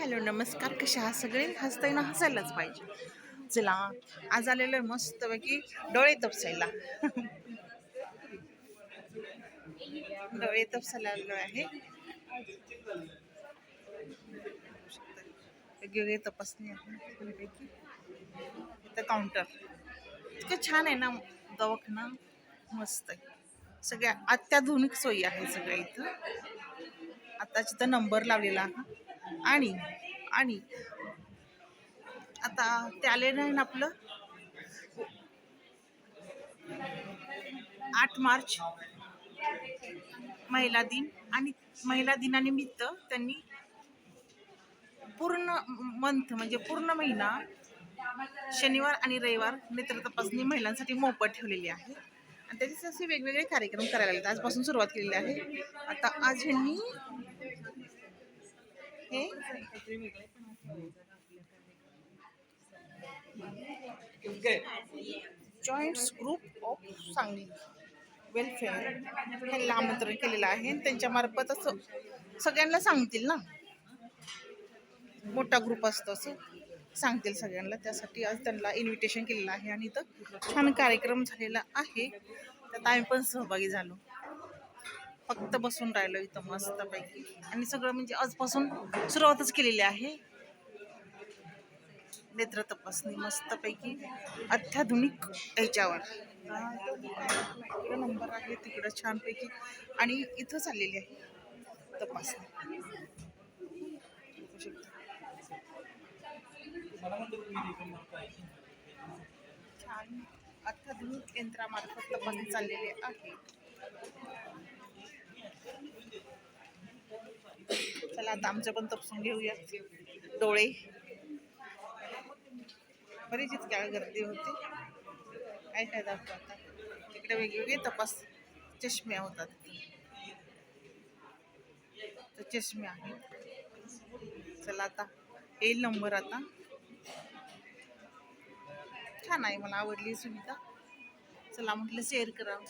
Hello नमस्कार. कशा हा सगळे? हसताना हसायलाच पाहिजे. चला आज आलेलो आहे मस्तपैकी डोळे तपसायला. डोळे तपसायला आलेलो आहे. वेगवेगळे तपासणी आहे इथं काउंटर इतकं छान आहे ना दवाखाना. मस्त आहे. सगळ्या अत्याधुनिक सोयी आहे सगळ्या इथं. आताच इथं नंबर लावलेला आहे आणि आणि. आता ते नाही ना आपलं आठ मार्च. महिला दिन आणि महिला दिनानिमित्त त्यांनी पूर्ण मंथ म्हणजे पूर्ण महिना शनिवार आणि रविवार नेत्र तपासणी महिलांसाठी मोफत ठेवलेली आहे. आणि त्याचे असे वेगवेगळे कार्यक्रम करायला लागले आजपासून सुरुवात केलेली आहे. आता आज ह्यांनी हे joints group of Sangli. Welfare ह्यांना आमंत्रण केलेलं आहे. आणि त्यांच्या मार्फत असं सगळ्यांना सांगतील ना. मोठा ग्रुप असतो असं सांगतील सगळ्यांना. त्यासाठी आज त्यांना इन्व्हिटेशन केलेलं आहे. आणि इथं छान कार्यक्रम झालेला आहे. त्यात आम्ही पण सहभागी झालो. फक्त बसून राहिलो इथं मस्तपैकी. आणि सगळं म्हणजे आजपासून सुरुवातच केलेली आहे. नेत्र तपासणी मस्तपैकी अत्याधुनिक याच्यावर इकडं नंबर आहे तिकडं छानपैकी. आणि इथं चाललेली आहे तपासणी. छान अत्याधुनिक यंत्रामार्फत तपासणी चाललेली आहे. चला आता आमचं पण तपसून घेऊया. डोळे. बरीच इतक्या गर्दी होती. काय काय दाखवतो आता? तिकडे वेगवेगळे तपास. चष्म्या होतात. तर चष्मे आहेत. चला आता येईल नंबर आता. छान आहे मला आवडली सुविधा चला म्हटलं शेअर करावं